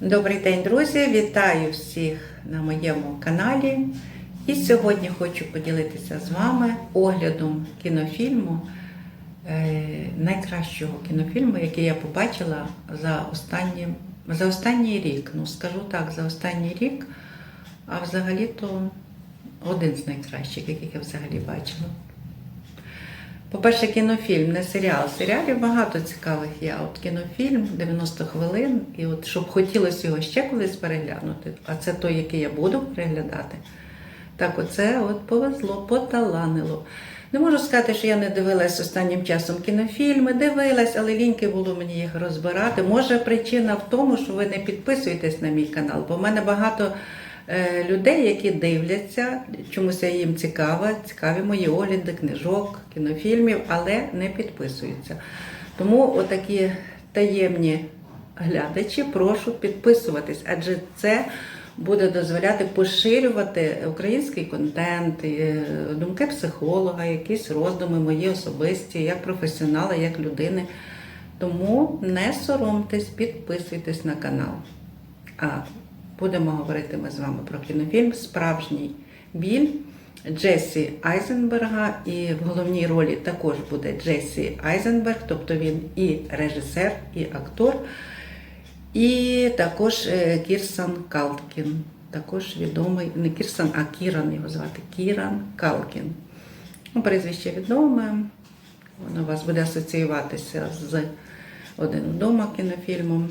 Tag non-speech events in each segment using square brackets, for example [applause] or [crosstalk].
Добрий день, друзі! Вітаю всіх на моєму каналі. І сьогодні хочу поділитися з вами оглядом кінофільму, е, найкращого кінофільму, який я побачила за, останнім, за останній рік. Ну, скажу так, за останній рік, а взагалі-то один з найкращих, яких я взагалі бачила. По-перше, кінофільм, не серіал. Серіалів багато цікавих є. От кінофільм 90 хвилин, і от щоб хотілося його ще колись переглянути, а це той, який я буду переглядати. Так, оце от повезло, поталанило. Не можу сказати, що я не дивилась останнім часом кінофільми, дивилась, але ліньки було мені їх розбирати. Може, причина в тому, що ви не підписуєтесь на мій канал, бо в мене багато людей, які дивляться, чомусь їм цікава, цікаві мої огляди, книжок, кінофільмів, але не підписуються. Тому отакі таємні глядачі, прошу підписуватись, адже це буде дозволяти поширювати український контент, е, думки психолога, якісь роздуми мої особисті, як професіонала, як людини. Тому не соромтесь, підписуйтесь на канал. А будемо говорити ми з вами про кінофільм Справжній біль Джесі Айзенберга. І в головній ролі також буде Джесі Айзенберг, тобто він і режисер, і актор. І також е, Кірсан Калкін. Також відомий, не Кірсан, а Кіран його звати Кіран Калкін. Ну, Прізвище відоме, воно у вас буде асоціюватися з один вдома кінофільмом.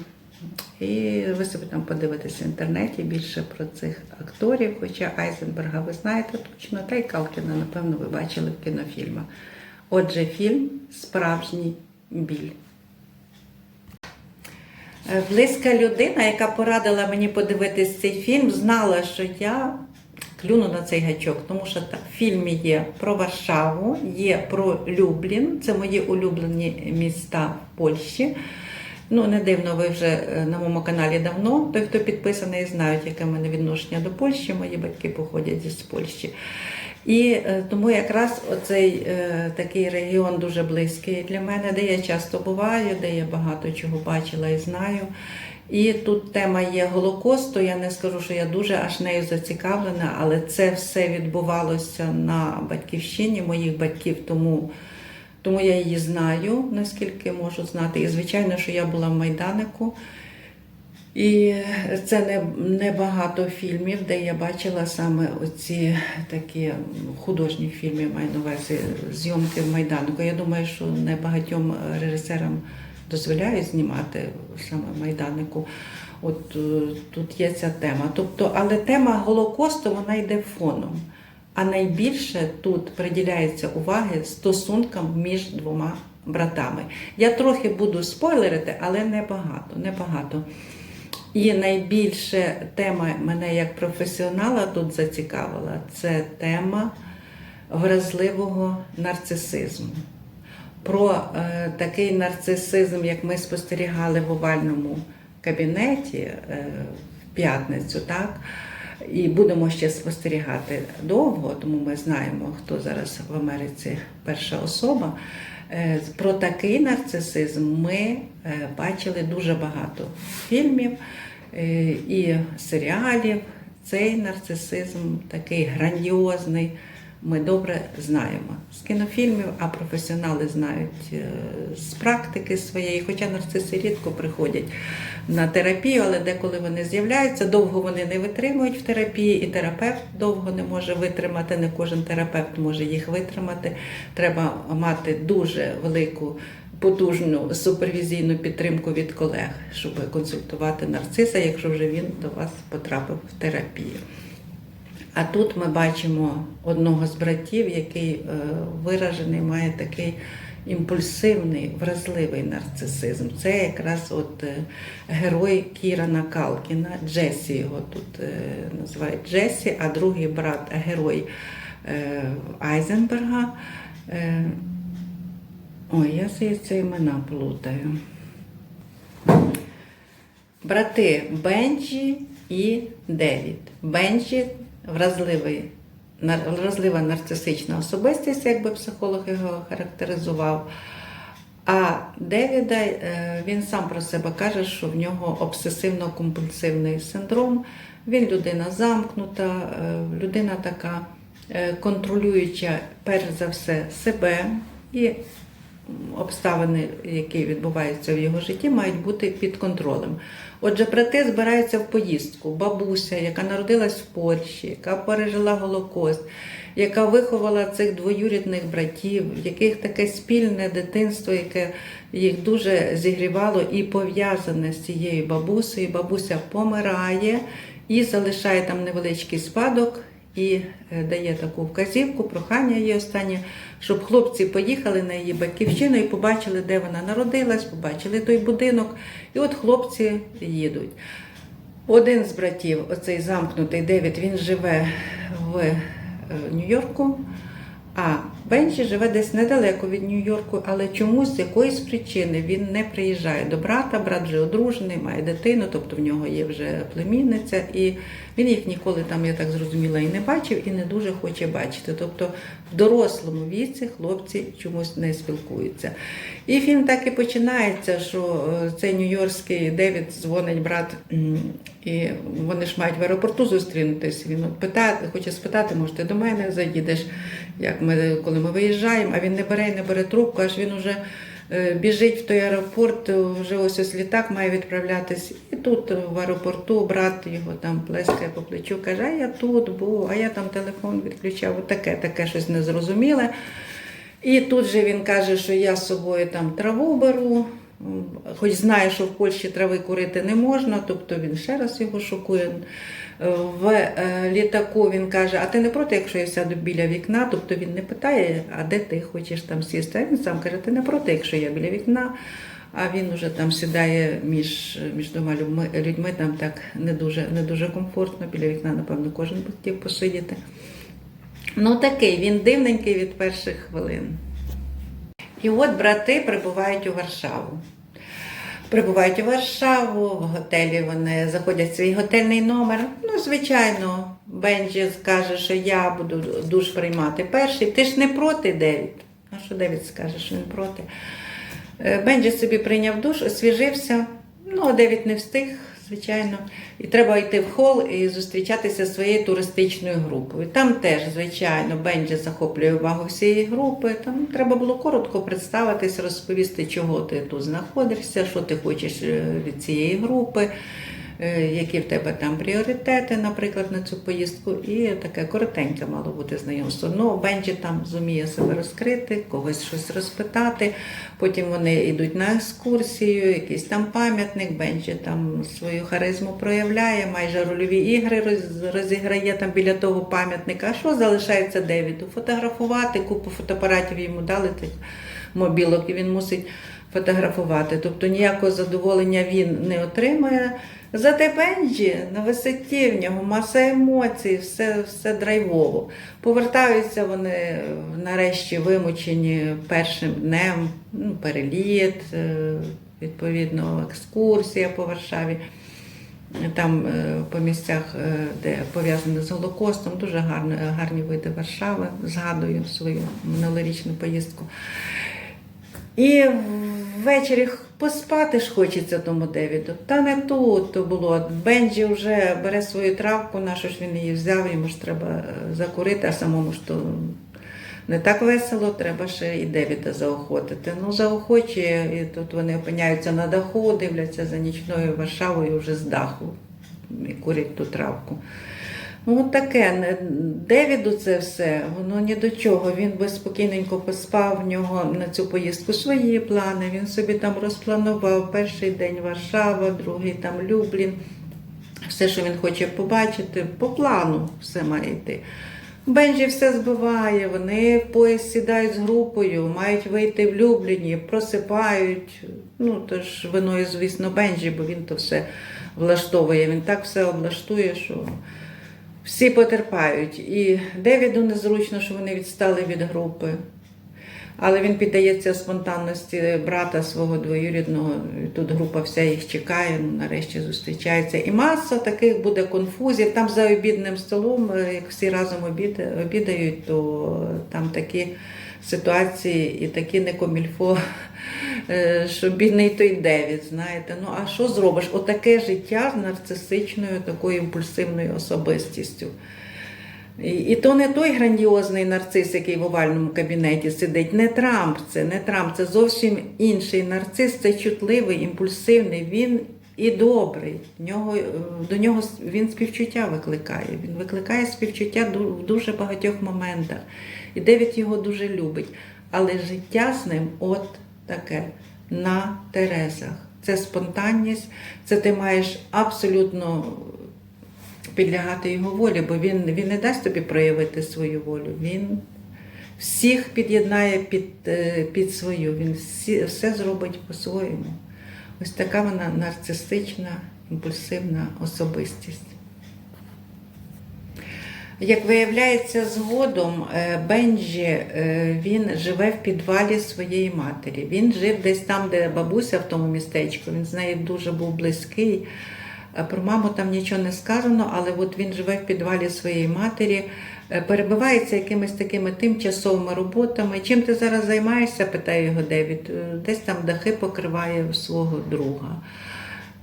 І ви собі там подивитеся в інтернеті більше про цих акторів, хоча Айзенберга ви знаєте точно, та й Калкіна, напевно, ви бачили в кінофільмах. Отже, фільм Справжній біль. Е, Близька людина, яка порадила мені подивитись цей фільм, знала, що я клюну на цей гачок, тому що в фільмі є про Варшаву, є про Люблін, це мої улюблені міста в Польщі. Ну, не дивно, ви вже е, на моєму каналі давно. Той, хто підписаний, знають, яке в мене відношення до Польщі. Мої батьки походять з Польщі. І е, тому якраз оцей е, такий регіон дуже близький для мене, де я часто буваю, де я багато чого бачила і знаю. І тут тема є Голокосту. Я не скажу, що я дуже аж нею зацікавлена, але це все відбувалося на батьківщині моїх батьків, тому, тому я її знаю, наскільки можу знати. І звичайно, що я була в Майданику. І це не, не багато фільмів, де я бачила саме оці такі художні фільми, маю на увазі зйомки в Майданку. Я думаю, що не багатьом режисерам дозволяють знімати саме Майданику. От е, тут є ця тема. Тобто, але тема Голокосту вона йде фоном. А найбільше тут приділяється уваги стосункам між двома братами. Я трохи буду спойлерити, але не багато. Не багато. І найбільше тема мене як професіонала тут зацікавила це тема вразливого нарцисизму. Про е, такий нарцисизм, як ми спостерігали в овальному кабінеті е, в п'ятницю, так? І будемо ще спостерігати довго, тому ми знаємо, хто зараз в Америці перша особа. Е, Про такий нарцисизм ми е, бачили дуже багато фільмів е, і серіалів. Цей нарцисизм такий грандіозний. Ми добре знаємо з кінофільмів, а професіонали знають е, з практики своєї, хоча нарциси рідко приходять на терапію, але деколи вони з'являються, довго вони не витримують в терапії, і терапевт довго не може витримати. Не кожен терапевт може їх витримати. Треба мати дуже велику. Потужну супервізійну підтримку від колег, щоб консультувати нарциса, якщо вже він до вас потрапив в терапію. А тут ми бачимо одного з братів, який е, виражений, має такий імпульсивний, вразливий нарцисизм. Це якраз от е, герой Кірана Калкіна, Джесі його тут е, називають Джесі, а другий брат герой Айзенберга. Ой, я здається, імена плутаю. Брати Бенджі і Девід. Бенджі вразливий, вразлива нарцисична особистість, як би психолог його характеризував. А Девіда е, він сам про себе каже, що в нього обсесивно-компульсивний синдром. Він людина замкнута, е, людина така е, контролююча перш за все себе і обставини, які відбуваються в його житті, мають бути під контролем. Отже, брати збираються в поїздку. Бабуся, яка народилась в Польщі, яка пережила Голокост, яка виховала цих двоюрідних братів, в яких таке спільне дитинство, яке їх дуже зігрівало і пов'язане з цією бабусею. Бабуся помирає і залишає там невеличкий спадок. І е, дає таку вказівку, прохання її останнє, щоб хлопці поїхали на її батьківщину і побачили, де вона народилась, побачили той будинок. І от хлопці їдуть. Один з братів, оцей замкнутий Девід, він живе в е, Нью-Йорку, а Бенджі живе десь недалеко від Нью-Йорку, але чомусь з якоїсь причини він не приїжджає до брата. Брат вже одружений, має дитину, тобто в нього є вже племінниця, і він їх ніколи там, я так зрозуміла, і не бачив, і не дуже хоче бачити. Тобто в дорослому віці хлопці чомусь не спілкуються. І фільм так і починається, що е, цей нью-йоркський Девід дзвонить брат, і вони ж мають в аеропорту зустрінутися. Він питає, хоче спитати, може, ти до мене заїдеш, як ми, коли ми виїжджаємо, а він не бере не бере трубку, аж він уже е, біжить в той аеропорт, е, вже ось ось літак має відправлятись. І тут в аеропорту брат його там плескає по плечу, каже, а я тут був, а я там телефон відключав. Таке, таке щось незрозуміле. І тут же він каже, що я з собою там траву беру, хоч знає, що в Польщі трави курити не можна, тобто він ще раз його шокує. В е, літаку він каже: А ти не проти, якщо я сяду біля вікна? Тобто він не питає, а де ти хочеш там сісти? А він сам каже, ти не проти, якщо я біля вікна. А він уже там сідає між, між двома людьми, людьми, там так не дуже, не дуже комфортно. Біля вікна, напевно, кожен би хотів посидіти. Ну такий, він дивненький від перших хвилин. І от брати прибувають у Варшаву. Прибувають у Варшаву, в готелі вони заходять в свій готельний номер. Ну, звичайно, Бенджі скаже, що я буду душ приймати перший. Ти ж не проти, Девід? А що Девід скаже, що він проти? Е, Бенджі собі прийняв душ, освіжився. Ну, а Девід не встиг, звичайно. І треба йти в хол і зустрічатися зі своєю туристичною групою. Там теж, звичайно, Бенджі захоплює увагу всієї групи. Там треба було коротко представитись, розповісти, чого ти тут знаходишся, що ти хочеш е, від цієї групи. Е, Які в тебе там пріоритети, наприклад, на цю поїздку, і таке коротеньке мало бути знайомство. Ну, Бенджі там зуміє себе розкрити, когось щось розпитати. Потім вони йдуть на екскурсію, якийсь там пам'ятник, Бенджі там свою харизму проявляє, майже рольові ігри розіграє там біля того пам'ятника. А що залишається Девіду? Фотографувати, купу фотоапаратів йому дали мобілок, і він мусить фотографувати. Тобто ніякого задоволення він не отримує. Зате Бенджі на висоті в нього маса емоцій, все, все драйвово. Повертаються вони е, нарешті вимучені першим днем, ну, переліт, е, відповідно, екскурсія по Варшаві. Там е, по місцях, де пов'язані з Голокостом, дуже гарні, гарні види Варшави. Згадую свою минулорічну поїздку. І ввечері поспати ж хочеться тому Девіду. Та не тут то було. Бенджі вже бере свою травку, нашу ж він її взяв, йому ж треба е, закурити, а самому ж то не так весело, треба ще і Девіда заохотити. Ну, заохочує, і тут вони опиняються на даху, дивляться за нічною Варшавою вже з даху і курять ту травку. Ну, таке. Девіду це все, воно ні до чого. Він би спокійненько поспав в нього на цю поїздку свої плани. Він собі там розпланував перший день Варшава, другий там Люблін. Все, що він хоче побачити, по плану все має йти. Бенджі все збиває, вони в поїзд сідають з групою, мають вийти в Любліні, просипають. Ну, то ж виною, звісно, Бенджі, бо він то все влаштовує. Він так все облаштує, що всі потерпають. І Девіду незручно, що вони відстали від групи. Але він піддається спонтанності брата свого двоюрідного. Тут група вся їх чекає, ну, нарешті зустрічається. І маса таких буде конфузів. Там за обідним столом, е, як всі разом обідають, то там такі ситуації і такі [laughs] не комільфо, е, що бідний той Девід, знаєте. Ну а що зробиш? Отаке життя з нарцисичною, такою імпульсивною особистістю. І, і то не той грандіозний нарцис, який в овальному кабінеті сидить, не Трамп це, не Трамп, це зовсім інший нарцис, це чутливий, імпульсивний. Він і добрий. Нього, е, до нього він співчуття викликає. Він викликає співчуття в дуже багатьох моментах. І Девід його дуже любить. Але життя з ним от таке на Терезах. Це спонтанність, це ти маєш абсолютно підлягати його волі, бо він, він не дасть тобі проявити свою волю. Він всіх під'єднає під, е, під свою, він всі, все зробить по-своєму. Ось така вона нарцистична, імпульсивна особистість. Як виявляється згодом, е, Бенджі е, він живе в підвалі своєї матері. Він жив десь там, де бабуся в тому містечку. Він з нею дуже був близький. Е, Про маму там нічого не сказано, але от він живе в підвалі своєї матері, перебивається якимись такими тимчасовими роботами. Чим ти зараз займаєшся? питає його Девід. «Е, Десь там дахи покриває свого друга.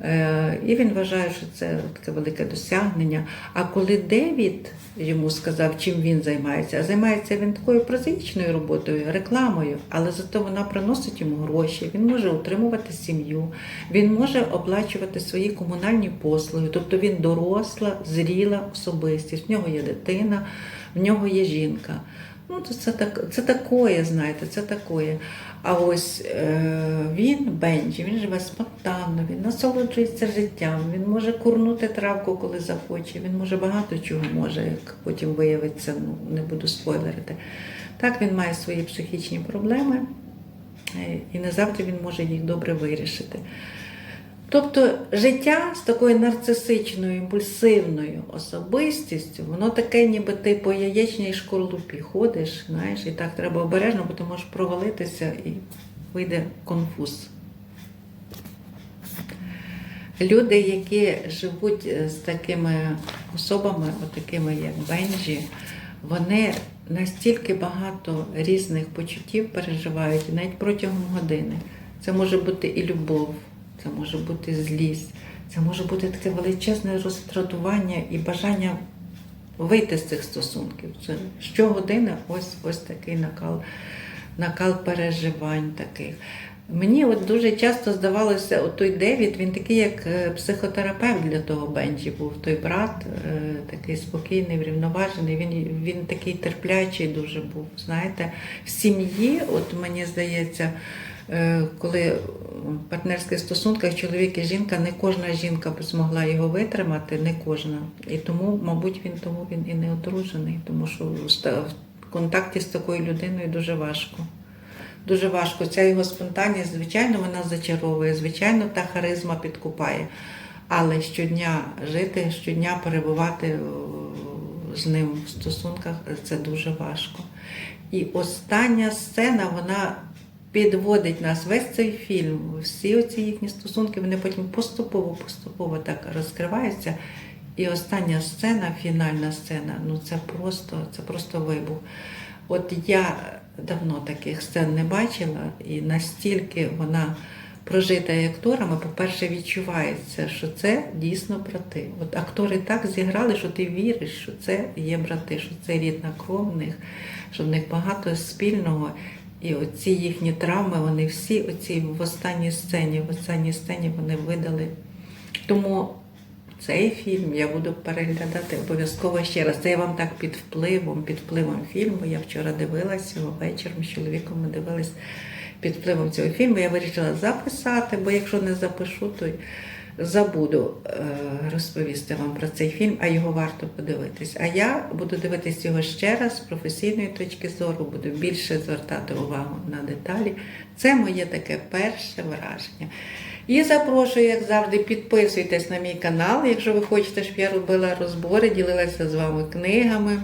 Е, І він вважає, що це таке велике досягнення. А коли Девід йому сказав, чим він займається, а займається він такою прозаїчною роботою, рекламою, але зато вона приносить йому гроші, він може утримувати сім'ю, він може оплачувати свої комунальні послуги, тобто він доросла, зріла особистість. В нього є дитина, в нього є жінка. Ну, це так, це такое, знаєте, це такое. А ось е, він, Бенджі, він живе спонтанно, він насолоджується життям, він може курнути травку, коли захоче, він може багато чого може, як потім виявиться, ну не буду спойлерити. Так, він має свої психічні проблеми, е, і не завжди він може їх добре вирішити. Тобто життя з такою нарцисичною, імпульсивною особистістю, воно таке, ніби ти по яєчній шкорлупі ходиш, знаєш, і так треба обережно, бо ти можеш провалитися і вийде конфуз. Люди, які живуть е, з такими особами, такими як Бенджі, вони настільки багато різних почуттів переживають навіть протягом години. Це може бути і любов, це може бути злість, це може бути таке величезне роздратування і бажання вийти з цих стосунків. Це щогодини ось ось такий накал, накал переживань таких. Мені от дуже часто здавалося, от той Девід, він такий, як е, психотерапевт для того Бенджі був. Той брат, е, такий спокійний, врівноважений. Він, він такий терплячий дуже був. Знаєте, в сім'ї, от мені здається, коли в партнерських стосунках чоловік і жінка, не кожна жінка б змогла його витримати, не кожна. І тому, мабуть, він тому він і не одружений, тому що в контакті з такою людиною дуже важко. Дуже важко. Ця його спонтанність, звичайно, вона зачаровує, звичайно, та харизма підкупає. Але щодня жити, щодня перебувати е, з ним в стосунках це дуже важко. І остання сцена, вона підводить нас весь цей фільм, всі оці їхні стосунки, вони потім поступово, поступово так розкриваються. І остання сцена, фінальна сцена, ну це просто, це просто вибух. От я давно таких сцен не бачила, і настільки вона прожита акторами, по-перше, відчувається, що це дійсно брати. От актори так зіграли, що ти віриш, що це є брати, що це рідна кров в них, що в них багато спільного. І оці їхні травми, вони всі оці в останній сцені, в останній сцені вони видали. Тому цей фільм я буду переглядати обов'язково ще раз. Це я вам так під впливом, під впливом фільму. Я вчора дивилася його вечором з чоловіком. Ми дивились під впливом цього фільму. Я вирішила записати, бо якщо не запишу, то забуду е, розповісти вам про цей фільм, а його варто подивитись. А я буду дивитись його ще раз з професійної точки зору, буду більше звертати увагу на деталі. Це моє таке перше враження. І запрошую, як завжди, підписуйтесь на мій канал, якщо ви хочете, щоб я робила розбори, ділилася з вами книгами,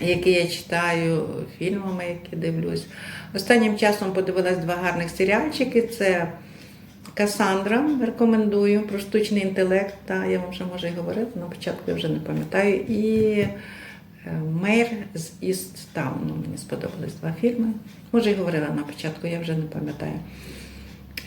які я читаю, фільмами, які дивлюсь. Останнім часом подивилась два гарних серіальчики. Це Касандра, рекомендую про штучний інтелект. Та, я вам вже може і говорила, на початку я вже не пам'ятаю. І Мейр з Істтауну. Мені сподобались два фільми. Може, і говорила на початку, я вже не пам'ятаю.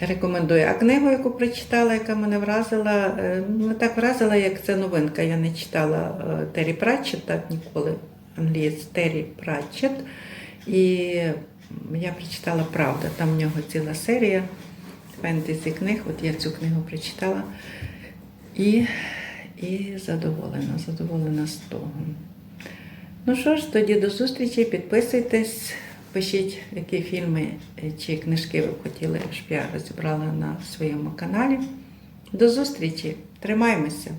Рекомендую. А книгу, яку прочитала, яка мене вразила, е, не так вразила, як це новинка. Я не читала е, Террі Пратчета ніколи. Англієць Террі Пратчет. І я прочитала Правда. Там в нього ціла серія фентезі книг. От я цю книгу прочитала. І, і задоволена, задоволена з того. Ну що ж, тоді до зустрічі. Підписуйтесь, пишіть, які фільми чи книжки ви б хотіли, щоб я розібрала на своєму каналі. До зустрічі! Тримаймося!